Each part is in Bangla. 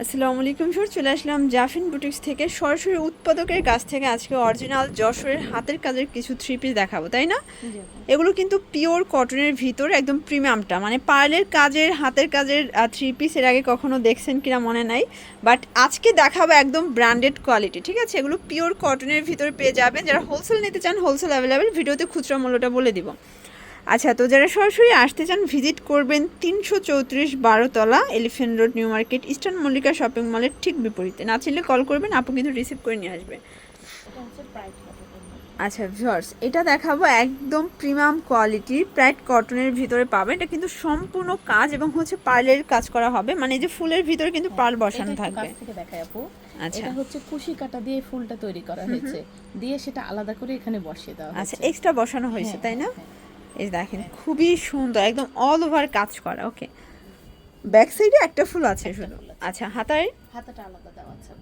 আসসালামু আলাইকুম স্যার চলে আসলাম জাফিন বুটিক্স থেকে। সরাসরি উৎপাদকের কাছ থেকে আজকে অরিজিনাল যশোরের হাতের কাজের কিছু থ্রি পিস দেখাবো তাই না? এগুলো কিন্তু পিওর কটনের ভিতর একদম প্রিমিয়ামটা মানে পার্লের কাজের হাতের কাজের থ্রি পিস এর আগে কখনো দেখছেন কিনা মনে নাই। বাট আজকে দেখাবো একদম ব্র্যান্ডেড কোয়ালিটি ঠিক আছে? এগুলো পিওর কটনের ভিতরে পেয়ে যাবেন। যারা হোলসেল নিতে চান হোলসেল অ্যাভেলেবেল ভিডিওতে খুচরা মূল্যটা বলে দিব। আচ্ছা তো যারা সরাসরি আসতে চান ভিজিট করবেন তিনশো চৌত্রিশ বারোতলা Elephant Road New Market Eastern Mallika shopping মলের ঠিক বিপরীতে। না চাইলে কল করবেন আপু কিন্তু রিসিভ করে নিয়ে আসবে। আচ্ছা ভিউয়ার্স এটা দেখাবো একদম প্রিমিয়াম কোয়ালিটির প্রাইড কটনের ভিতরে পাবেন। এটা কিন্তু সম্পূর্ণ কাজ এবং হচ্ছে পার্লের কাজ করা হবে। মানে যে ফুলের ভিতরে কিন্তু পার্ল বসানো থাকবে আপু। আচ্ছা। এটা হচ্ছে কুশি কাটা দিয়ে ফুলটা তৈরি করা হয়েছে। দিয়ে সেটা আলাদা করে এখানে বসিয়ে দেওয়া আচ্ছা এক্সট্রা বসানো হয়েছে হ্যাঁ, তাই না? হ্যাঁ। এই দেখেন খুবই সুন্দর একদম অল ওভার কাজ করা ওকে ব্যাক সাইডে একটা ফুল আছে শুধু। আচ্ছা হাতায় হাতাটা আলাদা দেওয়া আছে।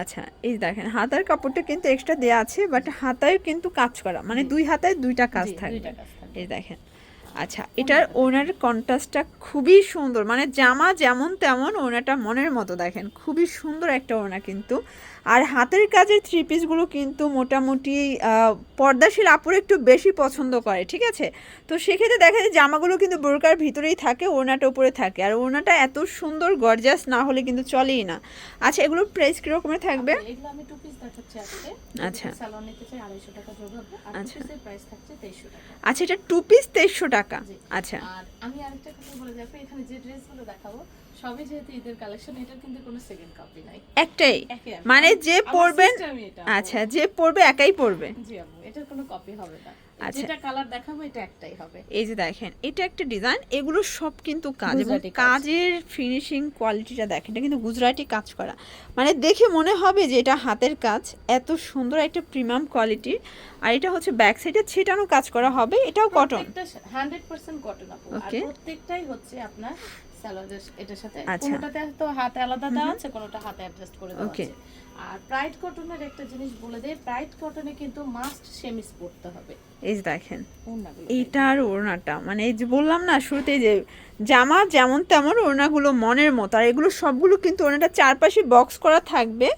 আচ্ছা এই দেখেন হাতার কাপড়টা কিন্তু এক্সট্রা দেওয়া আছে বাট হাতায় কিন্তু কাজ করা মানে দুই হাতায় দুইটা কাজ দুইটা থাকবে। এই দেখেন আচ্ছা এটার ওনার কন্ট্রাস্টটা খুবই সুন্দর মানে জামা যেমন তেমন ওনাটা মনের মতো দেখেন খুবই সুন্দর একটা ওনা কিন্তু। আর হাতের কাজের থ্রি পিসগুলো কিন্তু মোটামুটি পর্দাশীল আপুর একটু বেশি পছন্দ করে ঠিক আছে? তো সেক্ষেত্রে দেখা যায় জামাগুলো কিন্তু বোরকার ভিতরেই থাকে ওনাটা উপরে থাকে। আর ওনাটা এত সুন্দর গর্জাস না হলে কিন্তু চলেই না। আচ্ছা এগুলোর প্রাইস কীরকমের থাকবে? আচ্ছা। আচ্ছা। আচ্ছা। এটা টু পিস তেইশশো টাকা। আচ্ছা। আমি আরেকটা কথা বলে যাব এখানে যে ড্রেসগুলো দেখাবো সবই যেহেতু ঈদের কালেকশন এটার কিন্তু কোনো সেকেন্ড কপি নাই। একটাই? মানে যে পরবেন আচ্ছা যে পরবে একাই পরবে? জি আপু এটার কোনো কপি হবে না। আচ্ছা। যেটা কালার দেখাবো এটা একটাই হবে। এই যে দেখেন এটা একটা ডিজাইন এগুলো সব কিন্তু কাজ এবং কাজের ফিনিশিং কোয়ালিটিটা দেখেন এটা কিন্তু গুজরাটি কাজ করা। মানে দেখে মনে হবে যে এটা হাতের কাজ এত সুন্দর একটা প্রিমিয়াম কোয়ালিটি আর এটা হচ্ছে ব্যাক সাইডে ছিটানো কাজ করা হবে এটাও কটন প্রত্যেকটা 100% কটন আপু। আর প্রত্যেকটাই হচ্ছে আপনার সালোয়ারের এটার সাথে। কোনটাতে তো হাত আলাদা দেওয়া আছে কোনটা হাতে অ্যাডজাস্ট করে দেওয়া আছে। আর প্রাইড কটনের একটা জিনিস বলে দেয় প্রাইড কটনে কিন্তু মাস্ট সেমিস পড়তে হবে। এই দেখেন এইটার ওড়নাটা মানে এই যে বললাম না শুরুতে যে জামা যেমন তেমন ওড়নাগুলো মনের মতো আর এগুলো সবগুলো কিন্তু ওড়নাটা চারপাশে বক্স করা থাকবে।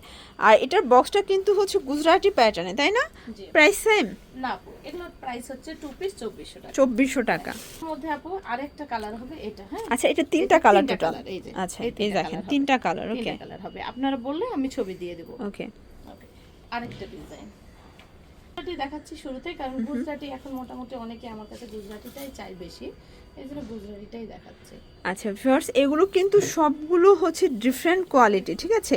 আর এটার বক্সটা কিন্তু হচ্ছে গুজরাটি প্যাটার্নে তাই না? প্রাইস সেম না এগুলোর প্রাইস হচ্ছে টু পিস চব্বিশশো টাকা। চব্বিশশো টাকা। এর মধ্যে আপু আরেকটা কালার হবে এটা হ্যাঁ? আচ্ছা এটা তিনটা কালার টোটাল এই যে, আচ্ছা এই দেখেন তিনটা কালার ওকে কালার হবে। আপনারা বললে আমি ছবি দিয়ে দেবো। ওকে ওকে আরেকটা ডিজাইন গুজরাটি দেখাচ্ছি শুরুতে কারণ গুজরাটি এখন মোটামুটি অনেকে আমার কাছে গুজরাটিটাই চাই বেশি। এই জন্য গুজরাটিটাই দেখাচ্ছে। আচ্ছা ভিউয়ার্স এগুলো কিন্তু সবগুলো হচ্ছে ডিফারেন্ট কোয়ালিটি ঠিক আছে?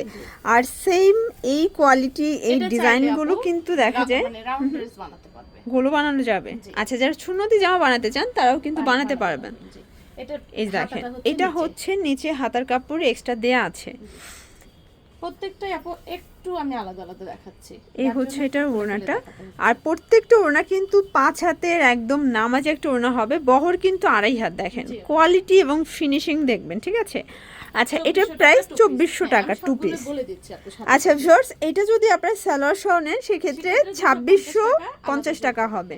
আর সেম এই কোয়ালিটি এই ডিজাইনগুলো কিন্তু দেখা যায়। মানে গোলো বানানো যাবে। আচ্ছা যারা সুন্নতি জামা বানাতে চান তারাও কিন্তু বানাতে পারবেন। এটা এই দেখেন এটা হচ্ছে নিচে হাতার কাপড় এক্সট্রা দেয়া আছে। প্রত্যেকটাই আপু একটু আমি আলাদা আলাদা দেখাচ্ছি। এই হচ্ছে এটার ওড়নাটা। আর প্রত্যেকটা ওড়না কিন্তু পাঁচ হাতের একদম নামাজ একটা ওড়না হবে বহর কিন্তু আড়াই হাত দেখেন। কোয়ালিটি এবং ফিনিশিং দেখবেন ঠিক আছে? আচ্ছা এটার প্রাইস চব্বিশশো হ্যাঁ, টাকা টু পিস আচ্ছা। ভিউয়ার্স এটা যদি আপনার সালোয়ার সহ নেন সেক্ষেত্রে ছাব্বিশশো পঞ্চাশ টাকা হবে।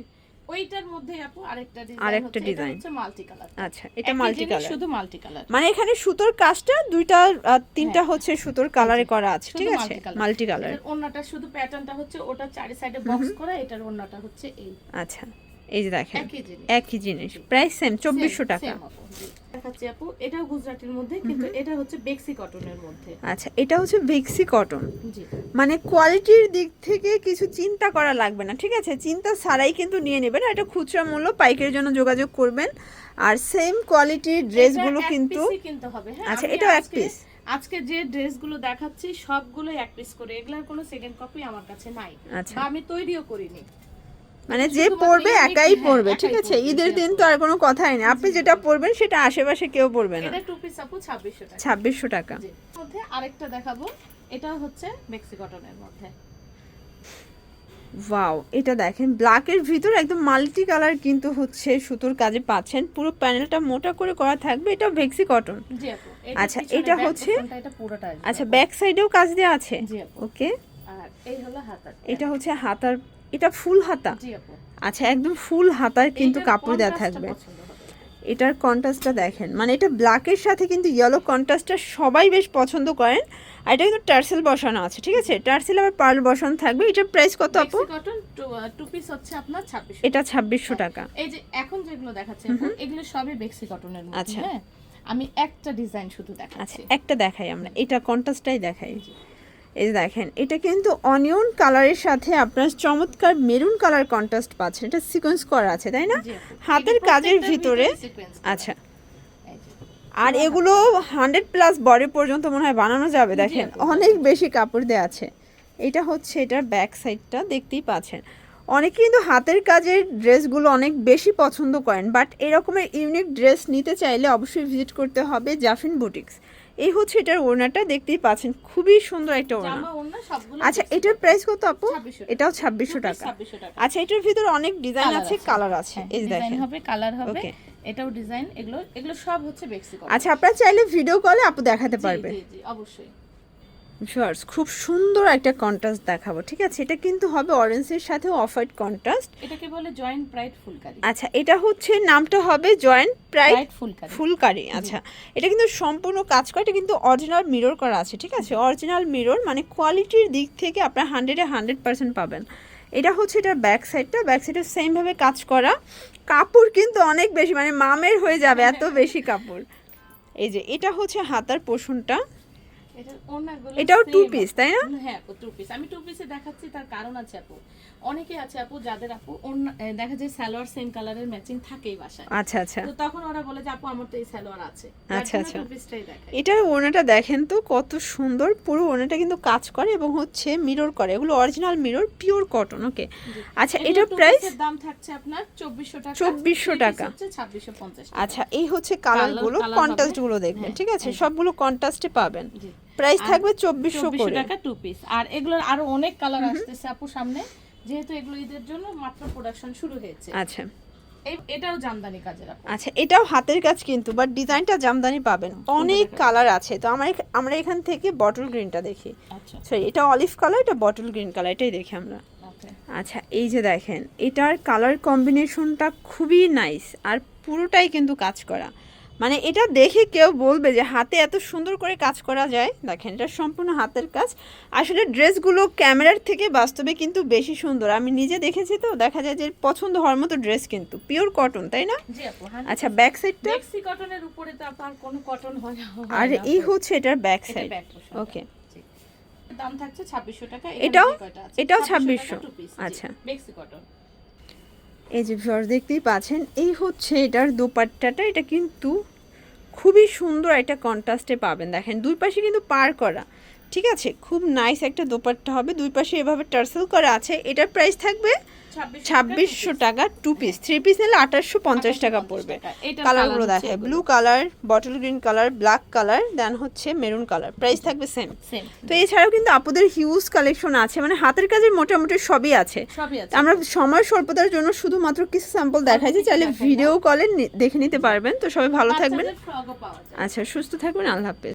ওইটার মধ্যে আপু আরেকটা ডিজাইন আরেকটা ডিজাইন হচ্ছে মাল্টি কালার আচ্ছা এটা মাল্টি কালার শুধু মাল্টি কালার মানে এখানে সুতোর কাজটা দুইটা তিনটা হ্যাঁ। হচ্ছে সুতোর কালারে করা আছে ঠিক আছে? মাল্টি কালার ওড়নাটা শুধু প্যাটার্নটা হচ্ছে ওটা চারি সাইডে বক্স করা এটার ওড়নাটা হচ্ছে এই। আচ্ছা। এই যে দেখেন একই জিনিস। প্রাইস সেম চব্বিশশো টাকা। দেখাচ্ছি আপু এটাও গুজরাটির মধ্যে কিন্তু এটা হচ্ছে বেক্সি কটনের মধ্যে। আচ্ছা এটা হচ্ছে ভিক্সি কটন। জি। মানে কোয়ালিটির দিক থেকে কিছু চিন্তা করা লাগবে না ঠিক আছে? চিন্তা ছাড়াই কিন্তু নিয়ে নেবেন আর এটা খুচরা মূল্য পাইকারির জন্য যোগাযোগ করবেন। আর সেম কোয়ালিটির ড্রেসগুলো কিন্তু কিনতে হবে হ্যাঁ? আচ্ছা, এটাও এক পিস আজকে যে ড্রেসগুলো দেখাচ্ছি সবগুলো এক পিস করে। এগুলার কোনো সেকেন্ড কপি আমার কাছে নাই। আচ্ছা। আমি তৈরিও করিনি। মানে যে শুধুমাত্র পরবে একাই হ্যাঁ, পরবে ঠিক আছে? ঈদের দিন তো আর কোনো কথাই নেই। আপনি যেটা পরবেন সেটা আশেপাশে কেউ পরবে না। এটা ছাব্বিশশো টাকা। মধ্যে আরেকটা দেখাবো। এটাও হচ্ছে মেক্সি কটনের মধ্যে। ওয়াও এটা দেখেন ব্ল্যাকের ভিতর একদম মাল্টি কালার কিন্তু হচ্ছে সুতোর কাজে পাচ্ছেন। পুরো প্যানেলটা মোটা করে করা থাকবে এটা ভেক্সি কটন। আচ্ছা, এটা হচ্ছে- এটা আচ্ছা ব্যাক সাইডেও কাজ দেওয়া আছে? ওকে এটা হচ্ছে হাতার এটা ফুল হাতা। আচ্ছা একদম ফুল হাতার কিন্তু কাপড় দেওয়া থাকবে। এটার কন্ট্রাস্টটা দেখেন। মানে এটা ব্ল্যাকের সাথে কিন্তু ইয়েলো কন্ট্রাস্টটা সবাই বেশ পছন্দ করেন। আর এটা কিন্তু টার্সেল বসানো আছে ঠিক আছে? টার্সেল আবার পার্ল বসানো থাকবে। এটার প্রাইস কত আপু? কটন টু পিস হচ্ছে আপনার ছাব্বিশ এটা ছাব্বিশশো টাকা। এই যে এখন যেগুলো দেখাচ্ছে এগুলো সবই বেক্সি কটনের মধ্যে আচ্ছা। হ্যাঁ? আমি একটা ডিজাইন শুধু আচ্ছা দেখাচ্ছি। একটা দেখাই আমরা। এটা কন্ট্রাস্টটাই দেখাই। এই দেখেন এটা কিন্তু অনিয়ন কালারের সাথে আপনার চমৎকার মেরুন কালার কন্ট্রাস্ট পাচ্ছেন। এটা সিকোয়েন্স করা আছে তাই না? হাতের কাজের ভিতরে আচ্ছা। আর এগুলো হান্ড্রেড প্লাস বডি পর্যন্ত মনে হয় বানানো যাবে দেখেন। অনেক বেশি কাপড় দেওয়া আছে। এটা হচ্ছে এটার ব্যাক সাইডটা দেখতেই পাচ্ছেন। অনেকে কিন্তু হাতের কাজের ড্রেসগুলো অনেক বেশি পছন্দ করেন বাট এরকমের ইউনিক ড্রেস নিতে চাইলে অবশ্যই ভিজিট করতে হবে জাফিন বুটিক্স এই হচ্ছে এটার ওড়নাটা দেখতেই পাচ্ছেন খুবই সুন্দর একটা ওড়না। আচ্ছা এটার প্রাইস কত আপু? এটাও ছাব্বিশশো টাকা। আচ্ছা এটার ভিতরে অনেক ডিজাইন আছে কালার আছে। হ্যাঁ, এই যে দেখেন। হবে কালার হবে। এটাও ডিজাইন এগুলো এগুলো সব হচ্ছে বেক্সি আচ্ছা আপনারা চাইলে ভিডিও কলে আপু দেখাতে পারবে জি জি অবশ্যই। শর্টস খুব সুন্দর একটা কন্ট্রাস্ট দেখাবো ঠিক আছে? এটা কিন্তু হবে অরেঞ্জের সাথে অফ হোয়াইট কন্ট্রাস্ট এটাকে বলে জয়েন্ট ব্রাইট ফুলকারি। আচ্ছা এটা হচ্ছে নামটা হবে joint pride bright phulkari. Phulkari আচ্ছা। এটা কিন্তু সম্পূর্ণ কাজ করে এটা কিন্তু অরিজিনাল মিরর করা আছে ঠিক আছে? অরিজিনাল মিরর মানে কোয়ালিটির দিক থেকে আপনার হান্ড্রেডে হান্ড্রেড পার্সেন্ট পাবেন। এটা হচ্ছে এটার ব্যাক সাইডটা ব্যাক সাইডে সেমভাবে কাজ করা। কাপড় কিন্তু অনেক বেশি মানে মামের হয়ে যাবে এত বেশি কাপড়। এই যে এটা হচ্ছে হাতার পোষণটা। এটাও টু পিস। তাই না? হ্যাঁ টু পিস আমি টু পিসে দেখাচ্ছি তার কারণ আছে আপু অনেকে আছে আপু যাদের আপু দেখা যায় সালোয়ার সেম কালারের ম্যাচিং থাকেই বাসায়। আচ্ছা আচ্ছা। তো তখন ওরা বলে যে আপু আমার তো এই সালোয়ার আছে। আচ্ছা, আচ্ছা। এটার ওড়নাটা দেখেন তো কত সুন্দর। পুরো ওড়নাটা কিন্তু কাজ করে এবং হচ্ছে মিরর করে। এগুলো original mirror pure cotton okay আচ্ছা এটার প্রাইস দাম থাকছে আপনার 2400 টাকা। 2400 টাকা। হচ্ছে 2650 টাকা। আচ্ছা এই হচ্ছে কালারগুলো colour হবে। কন্ট্রাস্টগুলো দেখবেন হ্যাঁ, ঠিক আছে? এই যে। সবগুলো কন্ট্রাস্টে পাবেন। প্রাইস থাকবে চব্বিশশো 2400 টাকা টু পিস আর এগুলোর আরও অনেক কালার আসতেছে আপু সামনে। যেহেতু এগুলো ঈদের জন্য মাত্র প্রোডাকশন শুরু হয়েছে। আচ্ছা। এটাও জামদানি কাজের আচ্ছা এটাও হাতের কাজ কিন্তু বাট ডিজাইনটা জামদানি পাবেন। অনেক কালার আছে। তো আমার আমরা এখান থেকে বটল গ্রিনটা দেখি। আচ্ছা। সরি এটা অলিভ কালার এটা বটল গ্রিন কালার এটাই দেখি আমরা। আচ্ছা এই যে দেখেন এটার কালার কম্বিনেশনটা খুবই নাইস আর পুরোটাই কিন্তু কাজ করা। মানে এটা দেখে কেউ বলবে যে হাতে এত সুন্দর করে কাজ করা যায়। দেখেন এটা সম্পূর্ণ হাতের কাজ। আসলে ড্রেসগুলো ক্যামেরার থেকে বাস্তবে কিন্তু বেশি সুন্দর। আমি নিজে দেখেছি তো দেখা যায় যে পছন্দ হওয়ার মতো ড্রেস কিন্তু। পিওর কটন তাই না? আচ্ছা ব্যাক সাইডটা কটনের উপরে তো আপনার কোনো কটন হয় না। আর এই হচ্ছে এটার ব্যাক সাইড ওকে দাম থাকছে 2600 টাকা এটাও? এটাও এটাও 2600 2600 আচ্ছা। আচ্ছা। কটন এই যে ভিউয়ার্স দেখতেই পাচ্ছেন, এই হচ্ছে এটার দোপাট্টাটা। এটা কিন্তু খুবই সুন্দর একটা কন্ট্রাস্টে পাবেন। দেখেন, দুই পাশে কিন্তু পার করা। ঠিক আছে? খুব নাইস একটা দোপাট্টা হবে। দুই পাশে এভাবে টার্সেল করা আছে। এটার প্রাইস থাকবে 2600 ছাব্বিশশো টাকা টু পিস থ্রি পিস নিলে আঠাশশো পঞ্চাশ টাকা পড়বে। কালারগুলো দেখায় blue colour bottle green colour black colour then হচ্ছে মেরুন কালার প্রাইস থাকবে সেম তো এছাড়াও কিন্তু আপুদের হিউজ কালেকশন আছে। মানে হাতের কাজের মোটামুটি সবই আছে। আমরা সময় স্বল্পতার জন্য শুধুমাত্র কিছু স্যাম্পল দেখাই যে চাইলে ভিডিও কলে দেখে নিতে পারবেন। তো সবাই ভালো থাকবেন। আচ্ছা সুস্থ থাকবেন আল্লাহ হাফেজ।